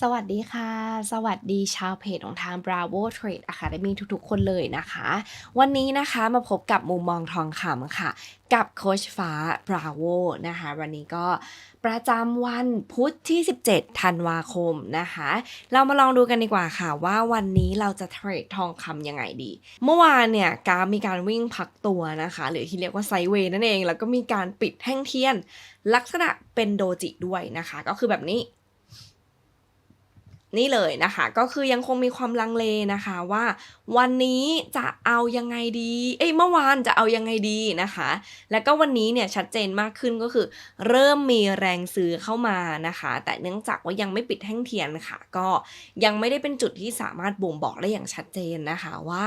สวัสดีค่ะ สวัสดีชาวเพจของทาง Bravo Trade Academy ทุกๆ คนเลยนะคะ วันนี้นะคะมาพบกับมุมมองทองคำค่ะ กับโคชฟ้า Bravo นะคะ วันนี้ก็ประจำวันพุธที่ 17 ธันวาคมนะคะ เรามาลองดูกันดีกว่าค่ะ ว่าวันนี้เราจะเทรดทองคำยังไงดี เมื่อวานเนี่ยกราฟมีการวิ่งพักตัวนะคะ หรือที่เรียกว่าไซเวย์นั่นเอง แล้วก็มีการปิดแท่งเทียน ลักษณะเป็นโดจิด้วยนะคะ ก็คือแบบนี้ นี่เลยนะคะ ก็คือยังคงมีความลังเลนะคะว่า วันนี้จะเอายังไงดี เอ้ยเมื่อวานจะเอายังไงดีนะคะ แล้วก็วันนี้เนี่ยชัดเจนมากขึ้นก็คือ เริ่มมีแรงซื้อเข้ามานะคะ แต่เนื่องจากว่ายังไม่ปิดแท่งเทียนค่ะ ก็ยังไม่ได้เป็นจุดที่สามารถบ่งบอกได้อย่างชัดเจนนะคะว่า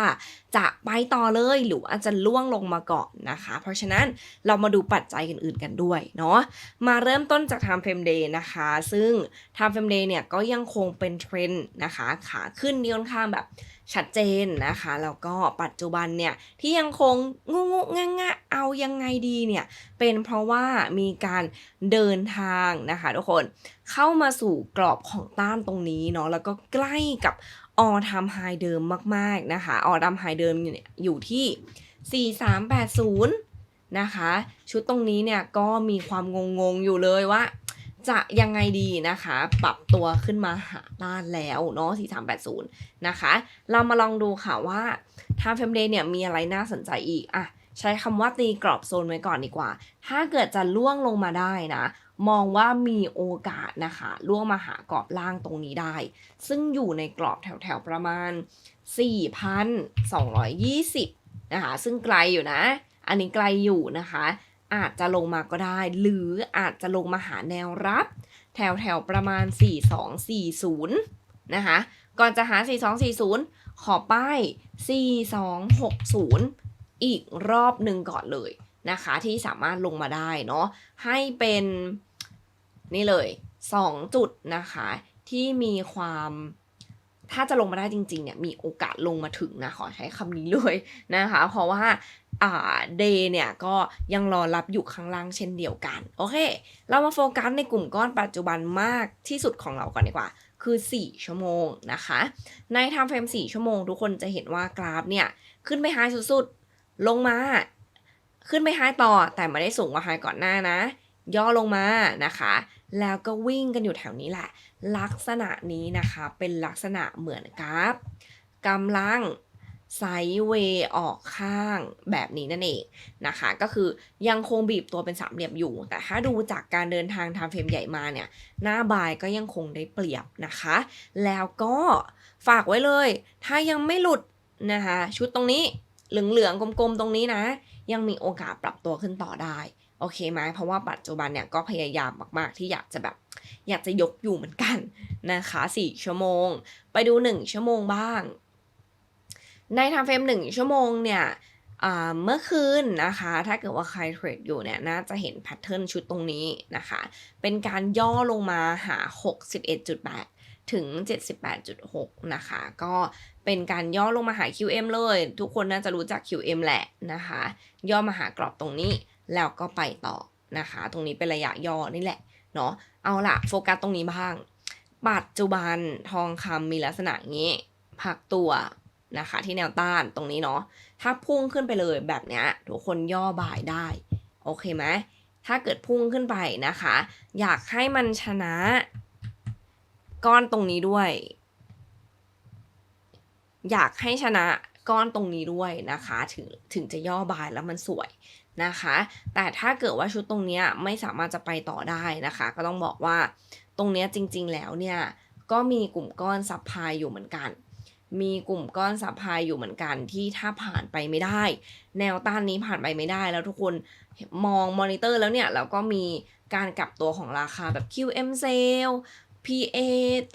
จะไปต่อเลยหรืออาจจะล่วงลงมาก่อนนะคะ เพราะฉะนั้นเรามาดูปัจจัยอื่นๆกันด้วยเนาะมาเริ่มต้นจาก Time Frame Day นะคะ ซึ่ง Time Frame Day เนี่ยก็ยังคงเป็นเทรนด์นะคะขาขึ้นนี่ค่อนข้างแบบชัดเจนนะคะแล้วก็ปัจจุบันเนี่ยที่ยังคงงูงูงงะเอายังไงดีเนี่ยเป็นเพราะว่ามีการเดินทางนะคะทุกคนเข้ามาสู่กรอบของต้านตรงนี้เนาะแล้วก็ใกล้กับออทำไฮเดิมมากๆนะคะออทำไฮเดิมเนี่ยอยู่ที่ 4380 นะคะ ชุดตรงนี้เนี่ยก็มีความงงๆอยู่เลยว่า จะยังไงดีนะคะ ปรับตัวขึ้นมาหาต้านแล้วเนาะ4380 นะคะ เรามาลองดูค่ะว่า Time Frame Day เนี่ยมีอะไรน่าสนใจอีกอะใช้คำว่าตีกรอบโซนไว้ก่อนดีกว่า ถ้าเกิดจะล่วงลงมาได้นะ มองว่ามีโอกาสนะคะล่วงมาหากรอบล่างตรงนี้ได้ ซึ่งอยู่ในกรอบแถวๆประมาณ 4,220 นะคะ ซึ่งไกลอยู่นะ อันนี้ไกลอยู่นะคะ อาจจะลงมาก็ได้ หรืออาจจะลงมาหาแนวรับ แถวแถวประมาณ 4240 นะคะ ก่อนจะหา 4240 ขอป้าย 4260 อีกรอบหนึ่งก่อนเลยนะคะ ที่สามารถลงมาได้เนาะให้เป็นนี่เลย 2 จุดนะคะ ที่มีความ ถ้าจะลงมาได้จริงๆเนี่ยมีโอกาสลงมาถึงนะขอใช้คำนี้เลยนะคะ เพราะว่าอ่าเดย์เนี่ยก็ยังรอรับอยู่ข้างล่างเช่นเดียวกัน โอเค เรามาโฟกัสในกลุ่มก้อนปัจจุบันมากที่สุดของเราก่อนดีกว่า คือ 4 ชั่วโมงนะคะ ใน time frame 4ชั่วโมง ทุกคนจะเห็นว่ากราฟเนี่ย ขึ้นไปไฮสุดๆ ลงมา ขึ้นไปไฮต่อแต่ไม่ได้สูงกว่าไฮก่อนหน้านะ ย่อลงมานะคะ แล้วก็วิ่งกันอยู่แถวนี้แหละ ลักษณะนี้นะคะเป็นลักษณะเหมือนกราฟกำลังไซด์เวย์ออกข้างแบบนี้นั่นเองนะคะ ก็คือยังคงบีบตัวเป็นสามเหลี่ยมอยู่ แต่ถ้าดูจากการเดินทางทางเฟรมใหญ่มาเนี่ย หน้าบายก็ยังคงได้เปรียบนะคะ แล้วก็ฝากไว้เลย ถ้ายังไม่หลุดนะคะ ชุดตรงนี้เหลืองๆกลมๆตรงนี้นะ ยังมีโอกาสปรับตัวขึ้นต่อได้ โอเคไหมเพราะว่าปัจจุบันเนี่ยก็พยายามมาก ๆ ที่อยากจะแบบ อยากจะยกอยู่เหมือนกันนะคะ4ชั่วโมง ไปดู1ชั่วโมงบ้าง ในทางเฟรม1ชั่วโมงเนี่ยเมื่อคืนนะคะ ถ้าเกิดว่าใครเทรดอยู่เนี่ย น่าจะเห็นแพทเทิร์นชุดตรงนี้นะคะ เป็นการย่อลงมาหา 61.8 ถึง 78.6 นะคะ ก็เป็นการย่อลงมาหา QM เลย ทุกคนน่าจะรู้จัก QM แหละนะคะ ย่อมาหากรอบตรงนี้ แล้วก็ไปต่อนะคะ ตรงนี้เป็นระยะย่อนี่แหละเนาะเอาละโฟกัสตรงนี้บ้าง ปัจจุบันทองคำมีลักษณะงี้พักตัวนะคะที่แนวต้านตรงนี้เนาะถ้าพุ่งขึ้นไปเลยแบบเนี้ยทุกคนย่อบ่ายได้ โอเคไหมถ้าเกิดพุ่งขึ้นไปนะคะ อยากให้มันชนะ ก้อนตรงนี้ด้วย อยากให้ชนะก้อนตรงนี้ด้วยนะคะ ถึงถึงจะย่อบายแล้วมันสวย นะคะ แต่ถ้าเกิดว่าชุดตรงนี้ไม่สามารถจะไปต่อได้นะคะ ก็ต้องบอกว่าตรงนี้จริงๆแล้วเนี่ยก็มีกลุ่มก้อนซับพลายอยู่เหมือนกัน มีกลุ่มก้อนซับพลายอยู่เหมือนกันที่ถ้าผ่านไปไม่ได้ แนวต้านนี้ผ่านไปไม่ได้แล้วทุกคนมองมอนิเตอร์แล้วเนี่ยแล้วก็มีการกลับตัวของราคาแบบ QM sale PA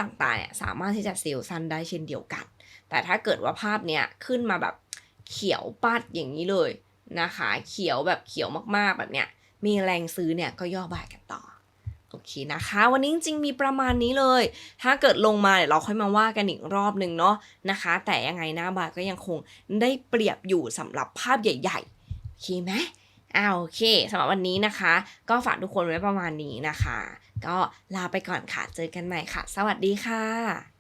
ต่างๆเนี่ยสามารถที่จะเซลล์ซันได้เช่นเดียวกัน แต่ถ้าเกิดว่าภาพเนี้ยขึ้นมาแบบเขียวปัดอย่างนี้เลย นะคะ เขียวแบบเขียวมากๆแบบเนี้ย มีแรงซื้อเนี่ยก็ย่อบ่ายกันต่อโอเคนะคะ วันนี้จริงๆมีประมาณนี้เลย ถ้าเกิดลงมาเดี๋ยวเราค่อยมาว่ากันอีกรอบหนึ่งเนาะนะคะ แต่ยังไงหน้าบายก็ยังคงได้เปรียบอยู่สำหรับภาพใหญ่ๆโอเคไหมอ่าโอเคสำหรับวันนี้นะคะ ก็ฝากทุกคนไว้ประมาณนี้นะคะ ก็ลาไปก่อนค่ะ เจอกันใหม่ค่ะ สวัสดีค่ะ